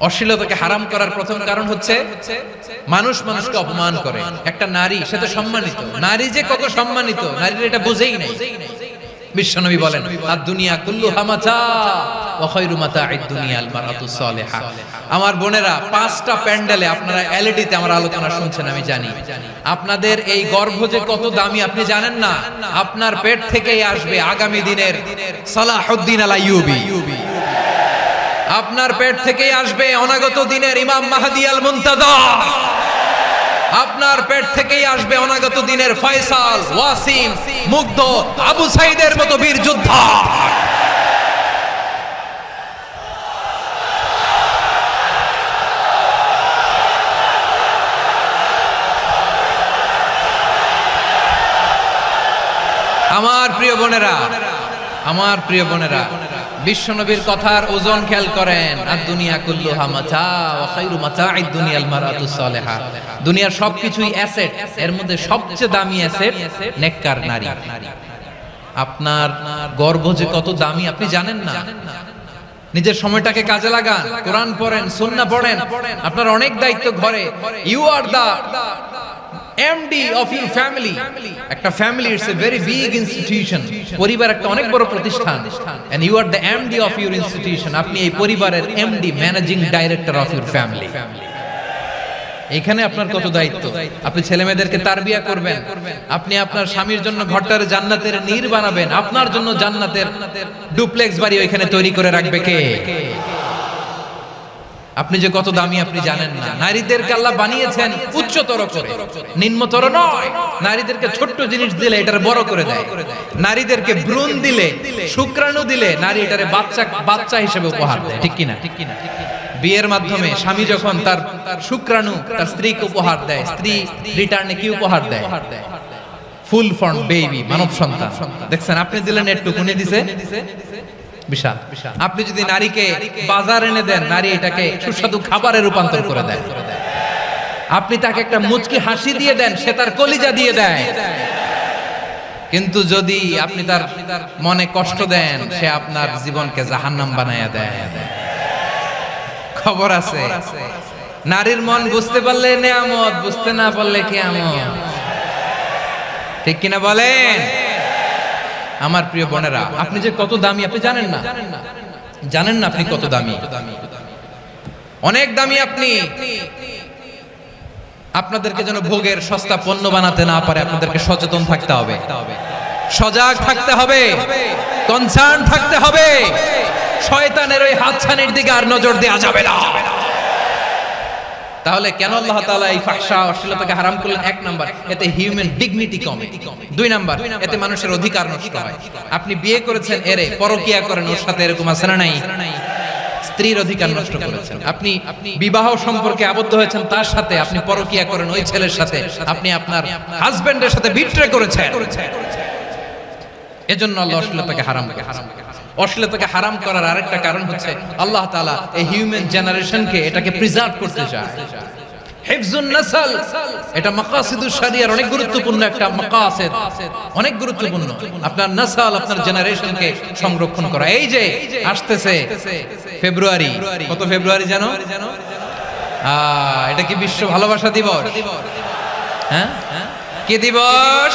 অশ্লীলতাকে হারাম করার প্রথম কারণ হচ্ছে মানুষ মানুষকে অপমান করে। একটা নারী, সে তো সম্মানিত। নারী যে কত সম্মানিত, নারীর এটা বুঝেই নাই। বিশ্বনবী বলেন আর দুনিয়া কুল্লু হামাচা সালিহা। আমার বোনেরা, পাঁচটা প্যান্ডেলে আপনারা এলইডিতে আমার আলোচনা শুনছেন, আমি জানি। আপনাদের এই গর্ভ যে কত দামি, আপনি জানেন না? আপনার পেট থেকেই আসবে আগামী দিনের সালাহুদ্দিন আল আইয়ুবী। আপনার পেট থেকেই আসবে অনাগত দিনের ইমাম মাহাদি আল মুনতাদা আপনার পেট থেকেই আসবে অনাগত দিনের ফয়সাল, ওয়াসিম, মুগ্ধ, আবু সাইদের মতো বীর যোদ্ধা। আমার প্রিয় বোনেরা, আমার প্রিয় বোনেরা বিশ্বনবীর কথার ওজন খেয়াল করেন। আর দুনিয়া কুল্লু হামাচা ওয়া খায়রু মাতাঈদ দুনিয়াল মারাতুস সালেহা। দুনিয়ার সবকিছুই অ্যাসেট, এর মধ্যে সবচেয়ে দামি অ্যাসেট নেককার নারী। আপনার গর্ভ যে কত দামি, আপনি জানেন না? নিজের সময়টাকে কাজে লাগান, কোরআন পড়েন সুন্নাহ পড়েন। আপনার অনেক দায়িত্ব ঘরে। You are the MD of your family একটা family it's a very big institution পরিবার একটা অনেক বড় প্রতিষ্ঠান। And you are the MD of your institution আপনি এই পরিবারের MD managing director of your family এখানে আপনার কত দায়িত্ব? আপনি ছেলে মেয়েদেরকে তারবিয়া করবেন। আপনি আপনার স্বামীর জন্য ঘরটার জান্নাতের নীর বানাবেন। আপনার জন্য জান্নাতের ডুপ্লেক্স বাড়ি ওইখানে তৈরি করে রাখবে কে? আপনি যে কত দামি আপনি জানেন না। নারীদেরকে আল্লাহ বানিয়েছেন উচ্চতর করে। নিম্নতর নয়। নারীদেরকে ছোট্ট জিনিস দিলে এটার বড় করে দেয়। নারীদেরকে ভ্রূণ দিলে, শুক্রাণু দিলে নারী এটারে বাচ্চা বাচ্চা হিসেবে উপহার দেয়। ঠিক কিনা? ঠিক কিনা বিয়ের মাধ্যমে স্বামী যখন তার শুক্রাণু, তার স্ত্রীকে উপহার দেয়, স্ত্রী রিটার্নে কি উপহার দেয়? ফুল ফর্ম, বেবি, মানব সন্তান। দেখছেন, আপনি দিলেন, একটু কুনে দিছে। বিশাল। আপনি যদি নারীকে বাজার এনে দেন নারী এটাকে সুস্বাদু খাবারে রূপান্তর করে দেয়। আপনি তাকে একটা মুচকি হাসি দিয়ে দেন সে তার কলিজা দিয়ে দেয়। কিন্তু যদি আপনি তার মনে কষ্ট দেন সে আপনার জীবনকে জাহান্নাম বানায়া দেয়। খবর আছে। নারীর মন বুঝতে পারলে নেয়ামত বুঝতে না পারলে কেয়ামত। ঠিক কিনা বলেন। আমার প্রিয় বোনেরা আপনি যে কত দামি আপনি জানেন না? জানেন না আপনি কত দামি? অনেক দামি আপনি। আপনাদেরকে যেন ভোগের সস্তা পণ্য বানাতে না পারে আপনাদেরকে সচেতন থাকতে হবে। সজাগ থাকতে হবে। কনসার্ন থাকতে হবে। শয়তানের ওই হাতছানির দিকে আর নজর দেওয়া যাবে না। তাহলে কেন আল্লাহ তাআলা এই ফাহশা অশ্লীলতাকে হারাম করলেন এক নাম্বার। এতে হিউম্যান ডিগনিটি কমে। দুই নাম্বার এতে মানুষের অধিকার নষ্ট হয়। আপনি বিয়ে করেছেন এরে পরকিয়া করেন ওর সাথে এরকম আছে না নাই। স্ত্রীর অধিকার নষ্ট করেছেন। আপনি বিবাহ সম্পর্কে আবদ্ধ হয়েছেন তার সাথে আপনি পরকিয়া করেন ওই ছেলের সাথে। আপনি আপনার হাজবেন্ডের সাথে বিট্রে করেছেন। এজন্য আল্লাহ অশ্লীলতাকে হারাম করে অশ্লীলতাকে হারাম করার আরেকটা কারণ হচ্ছে আল্লাহ তাআলা এই হিউম্যান জেনারেশনকে এটাকে প্রিজার্ভ করতে চায়। এটা মাকাসিদুস অনেক গুরুত্বপূর্ণ একটা মাকাসিদ। অনেক গুরুত্বপূর্ণ। আপনার নাসাল আপনার জেনারেশনকে সংরক্ষণ করা। এই যে আসতেছে ফেব্রুয়ারি, কত ফেব্রুয়ারি জানো? এটা কি বিশ্ব ভালোবাসা দিবস? হ্যাঁ? কি দিবস?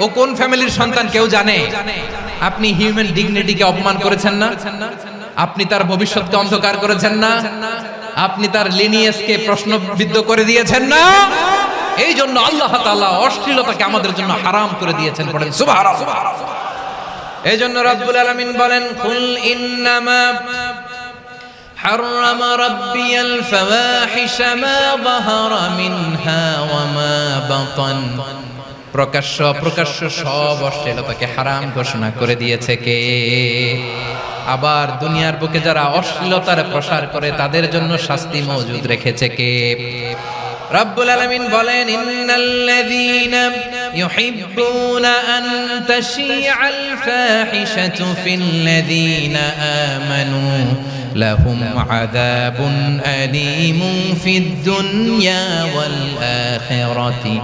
ও কোন ফ্যামিলির সন্তান কেউ জানে আপনি হিউম্যান ডিগনিটিকে অপমান করেছেন না আপনি তার ভবিষ্যৎকে অন্ধকার করেছেন না আপনি তার লিনিয়েসকে প্রশ্নবিদ্ধ করে দিয়েছেন না এই জন্য আল্লাহ তাআলা অশ্লীলতাকে আমাদের জন্য হারাম করে দিয়েছেন পড়েন সুবহানাল্লাহ এই জন্য রব্বুল আলামিন বলেন কুল ইন্নামা حرم ربي الفواحش ما ظهر منها وما بطن প্রকাশ্য প্রকাশ্য সব অশ্লীলতাকে হারাম ঘোষণা করে দিয়েছে কে? আবার দুনিয়ার বুকে যারা অশ্লীলতার প্রসার করে, তাদের জন্য শাস্তি মজুদ রেখেছে কে? রব্বুল আলামিন বলেন, ইন্নাল্লাযীনা ইউহিব্বুনা আন তাশিআল ফাহিশাতু ফিল্লাযীনা আমানু আলীমুন ফিদ দুনিয়া ওয়াল আখিরাতি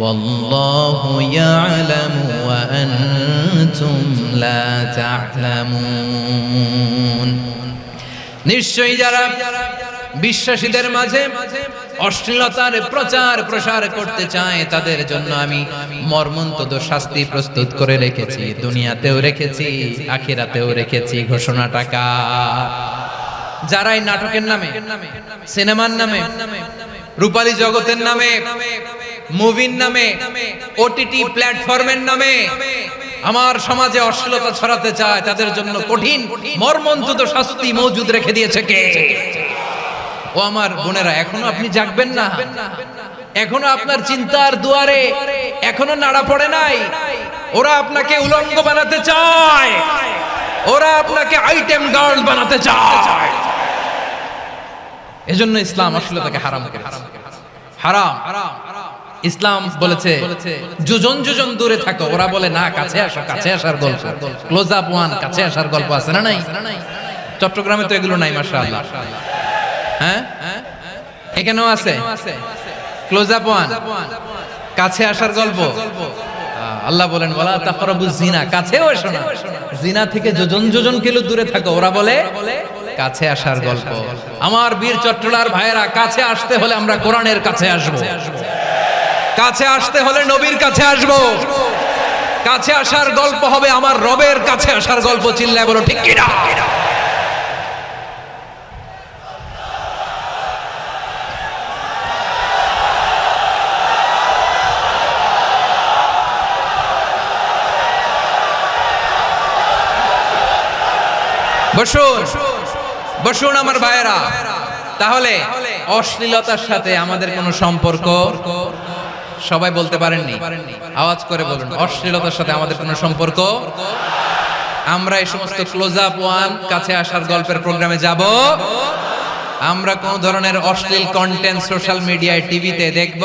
ওয়াল্লাহু ইয়ালামু ওয়া আনতুম লা তা'লামুন নিশ্চয়ই যারা বিশ্বাসীদের মাঝে অশ্লীলতার প্রচার প্রসার করতে চায়, তাদের জন্য আমি মর্মন্তদ শাস্তি প্রস্তুত করে রেখেছি, দুনিয়াতেও রেখেছি, আখিরাতেও রেখেছি ঘোষণা টাকা যারাই নাটকের নামে, সিনেমার নামে, রূপালী জগতের নামে, মুভির নামে ওটিটি প্ল্যাটফর্মের নামে আমার সমাজে অশ্লীলতা ছড়াতে চায়, তাদের জন্য কঠিন মর্মন্তুদ শাস্তি মজুদ রেখে দিয়েছে কে? ও আমার বোনেরা, এখনও আপনি জাগবেন না। এখনও আপনার চিন্তার দুয়ারে এখনও নাড়া পড়ে নাই। ওরা আপনাকে উলঙ্গ বানাতে চায়। ওরা আপনাকে আইটেম গার্ল বানাতে চায়। এজন্য ইসলাম আসলে তাকে হারাম হারাম। ইসলাম বলেছে, যোজন যোজন দূরে থাকো, ওরা বলে, না, কাছে আসো, কাছে আসার গল্প। ক্লোজ আপ ওয়ান কাছে আসার গল্প আছে না নাই? চট্টগ্রামে তো এগুলো নাই, মাশাআল্লাহ। হ্যাঁ? এখানেও আছে। ক্লোজ আপ ওয়ান কাছে আসার গল্প। আল্লাহ বলেন বলা তাকরাবু জিনা কাছেও এসো না। জিনা থেকে যোজন যোজন কিলো দূরে থাকো, ওরা বলে কাছে আসার গল্প। আমার বীর চট্টলার ভাইয়েরা কাছে আসতে হলে আমরা কোরআনের কাছে আসব। কাছে আসতে হলে নবীর কাছে আসব। কাছে আসার গল্প হবে আমার রবের কাছে আসার গল্প চিল্লায় বলো ঠিক কিনা? বসুন। বসুন আমার ভাইয়েরা। তাহলে অশ্লীলতার সাথে আমাদের কোনো সম্পর্ক সবাই বলতে পারেননি। আওয়াজ করে বলুন, অশ্লীলতার সাথে আমাদের কোনো সম্পর্ক? আমরা এই সমস্ত ক্লোজ আপ ওয়ান কাছে আসার গল্পের প্রোগ্রামে যাব। আমরা কোন ধরনের অশ্লীল কন্টেন্ট সোশ্যাল মিডিয়ায় টিভিতে দেখব।